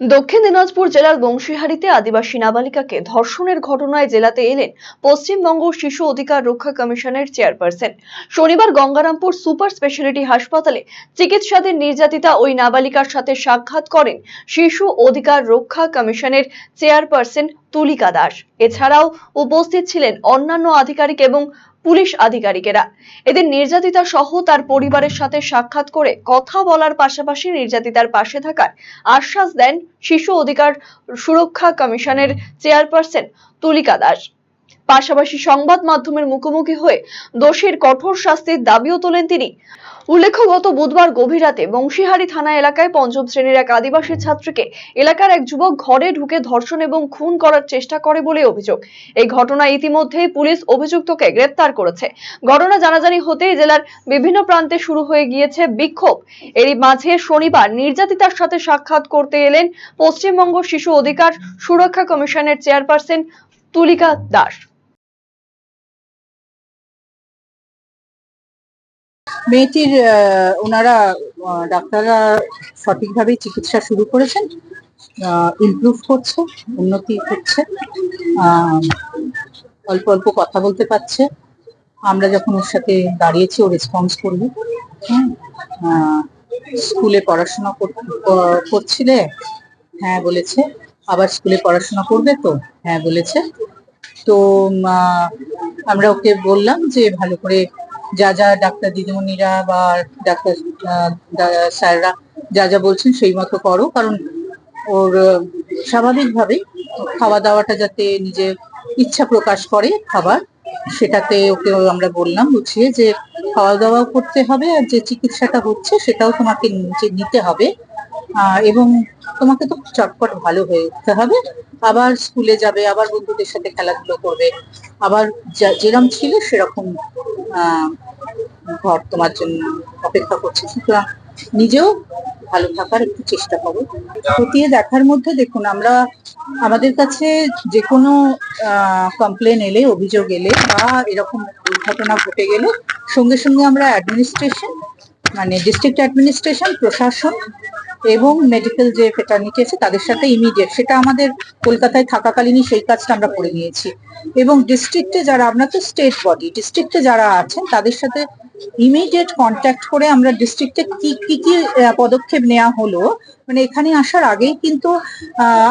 দক্ষিণ দিনাজপুর জেলার বংশীহারিতে আদিবাসী নাবালিকাকে ধর্ষণের ঘটনায় জেলাতে এলেন পশ্চিমবঙ্গ শিশু অধিকার রক্ষা কমিশনের চেয়ারপারসন। শনিবার গঙ্গারামপুর সুপার স্পেশালিটি হাসপাতালে চিকিৎসাধীন নির্যাতিতা ওই নাবালিকার সাথে সাক্ষাৎ করেন শিশু অধিকার রক্ষা কমিশনের চেয়ারপারসন তুলিকা দাস। এছাড়াও উপস্থিত ছিলেন অন্যান্য আধিকারিক এবং পুলিশ আধিকারিকেরা। এদের নির্যাতিতা সহ তার পরিবারের সাথে সাক্ষাৎ করে কথা বলার পাশাপাশি নির্যাতিতার পাশে থাকার আশ্বাস দেন শিশু অধিকার সুরক্ষা কমিশনের চেয়ারপারসন তুলিকা দাস। পাশাপাশি সংবাদ মাধ্যমের মুখোমুখি হয়ে দোষীর কঠোর শাস্তির দাবিও তোলেন তিনি। উল্লেখ্য, গত বুধবার গভীর রাতে বংশীহারি থানা এলাকায় পঞ্চম শ্রেণির এক আদিবাসী ছাত্রীকে এলাকার এক যুবক ঘরে ঢুকে ধর্ষণ এবং খুন করার চেষ্টা করে বলে অভিযোগ। এই ঘটনা ইতিমধ্যেই পুলিশ অভিযুক্তকে গ্রেপ্তার করেছে। ঘটনা জানাজানি হতেই জেলার বিভিন্ন প্রান্তে শুরু হয়ে গিয়েছে বিক্ষোভ। এরই মাঝে শনিবার নির্যাতিতার সাথে সাক্ষাৎ করতে এলেন পশ্চিমবঙ্গ শিশু অধিকার সুরক্ষা কমিশনের চেয়ারপারসন তুলিকা দাস। মেয়েটির ওনারা ডাক্তাররা সঠিকভাবে চিকিৎসা শুরু করেছেন ইমপ্রুভ করছে, উন্নতি হচ্ছে অল্প অল্প কথা বলতে পারছে। আমরা যখন ওর সাথে দাঁড়িয়েছি, ও রেসপন্স করবে। স্কুলে পড়াশোনা কর- করছিলে? হ্যাঁ বলেছে। আবার স্কুলে পড়াশোনা করবে তো? হ্যাঁ বলেছে। তো আমরা ওকে বললাম যে ভালো করে যা যা ডাক্তার দিদিমণিরা বা ডাক্তার স্যাররা যা যা বলছেন সেই মতো করো। কারণ ওর স্বাভাবিকভাবেই খাওয়া দাওয়াটা যাতে নিজে ইচ্ছা প্রকাশ করে খাবার, সেটাতে ওকে আমরা বললাম বুঝিয়ে যে খাওয়া দাওয়াও করতে হবে আর যে চিকিৎসাটা হচ্ছে সেটাও তোমাকে নিজে নিতে হবে। এবং তোমাকে তো চটপট ভালো হয়ে উঠতে হবে। আবার স্কুলে যাবে, আবার বন্ধুদের সাথে খেলাধুলো করবে, আবার যা- যেরম ছিল সেরকম ঘর তোমার জন্য অপেক্ষা করছে। সুতরাং নিজেও ভালো থাকার একটু চেষ্টা করো। খতিয়ে দেখার মধ্যে দেখুন, আমরা আমাদের কাছে যে কোনো কমপ্লেন এলে, অভিযোগ এলে বা এরকম দুর্ঘটনা ঘটে গেলে সঙ্গে সঙ্গে আমরা অ্যাডমিনিস্ট্রেশন মানে ডিস্ট্রিক্ট অ্যাডমিনিস্ট্রেশন প্রশাসন এবং মেডিকেল যে ফেটার্নিটি আছে তাদের সাথে ইমিডিয়েট সেটা আমাদের কলকাতায় থাকাকালীনই সেই কাজটা আমরা করে নিয়েছি। এবং ডিস্ট্রিক্টে যারা, আমরা তো স্টেট বডি ডিস্ট্রিক্টে যারা আছেন তাদের সাথে ইমিডিয়েট কন্ট্যাক্ট করে আমরা ডিস্ট্রিক্টে কি কি কি পদক্ষেপ নেওয়া হলো মানে এখানে আসার আগেই কিন্তু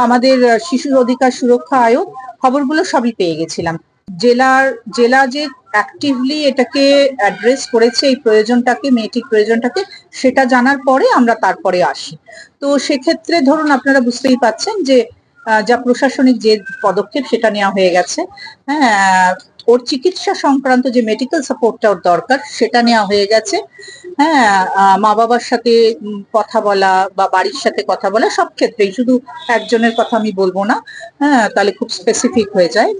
আমাদের শিশু অধিকার সুরক্ষা আয়োগ খবরগুলো সবই পেয়ে গেছিলাম। জেলার, জেলা যে অ্যাক্টিভলি এটাকে অ্যাড্রেস করেছে, এই প্রয়োজনটাকে, মেয়েটির প্রয়োজনটাকে, সেটা জানার পরে আমরা তারপরে আসি। তো সেক্ষেত্রে ধরুন আপনারা বুঝতেই পাচ্ছেন যে যা প্রশাসনিক যে পদক্ষেপ সেটা নেওয়া হয়ে গেছে। হ্যাঁ ওর চিকিৎসা সংক্রান্ত যে মেডিকেল সাপোর্টটা ওর দরকার, সেটা নেওয়া হয়ে গেছে। হ্যাঁ মা বাবার সাথে কথা বলা বা বাড়ির সাথে কথা বলা সব ক্ষেত্রেই, শুধু একজনের কথা আমি বলব না। হ্যাঁ তাহলে খুব স্পেসিফিক হয়ে যায়।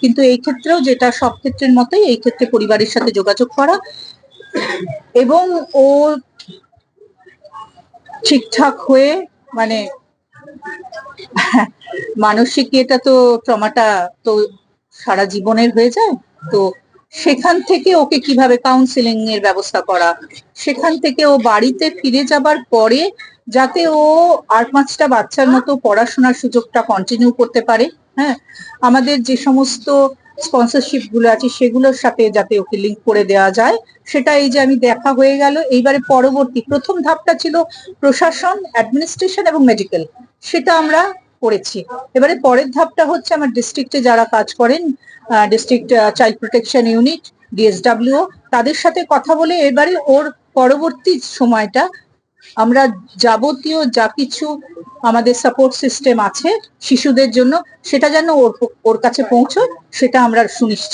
কিন্তু এই ক্ষেত্রেও যেটা সব ক্ষেত্রের মতোই, এই ক্ষেত্রে পরিবারের সাথে যোগাযোগ করা এবং ও ঠিকঠাক হয়ে মানে মানসিক এটা তো ট্রমাটা তো সারা জীবনের হয়ে যায়। তো সেখান থেকে ওকে কীভাবে কাউন্সিলিং এর ব্যবস্থা করা? সেখান থেকে ও বাড়িতে ফিরে যাবার পরে যাতে ও আট পাঁচটা বাচ্চার মতো পড়াশোনার সুযোগটা কন্টিনিউ করতে পারে হ্যাঁ? আমাদের যে সমস্ত স্পন্সরশিপগুলো আছে সেগুলোর সাথে যাতে ওকে লিঙ্ক করে দেওয়া যায়। সেটা এই যে আমি দেখা হয়ে গেল। এইবারে পরবর্তী প্রথম ধাপটা ছিল প্রশাসন অ্যাডমিনিস্ট্রেশন এবং মেডিকেল সেটা আমরা করেছি। এবারে পরের ধাপটা হচ্ছে আমার ডিস্ট্রিক্টে যারা কাজ করেন district child protection unit DSW তাদের সাথে কথা বলে এবারে ওর পরবর্তী সময়টা আমরা যাবতীয় যা কিছু আমাদের সাপোর্ট সিস্টেম আছে শিশুদের জন্য, সেটা যেন ওর ওর কাছে পৌঁছয়, সেটা আমরা সুনিশ্চিত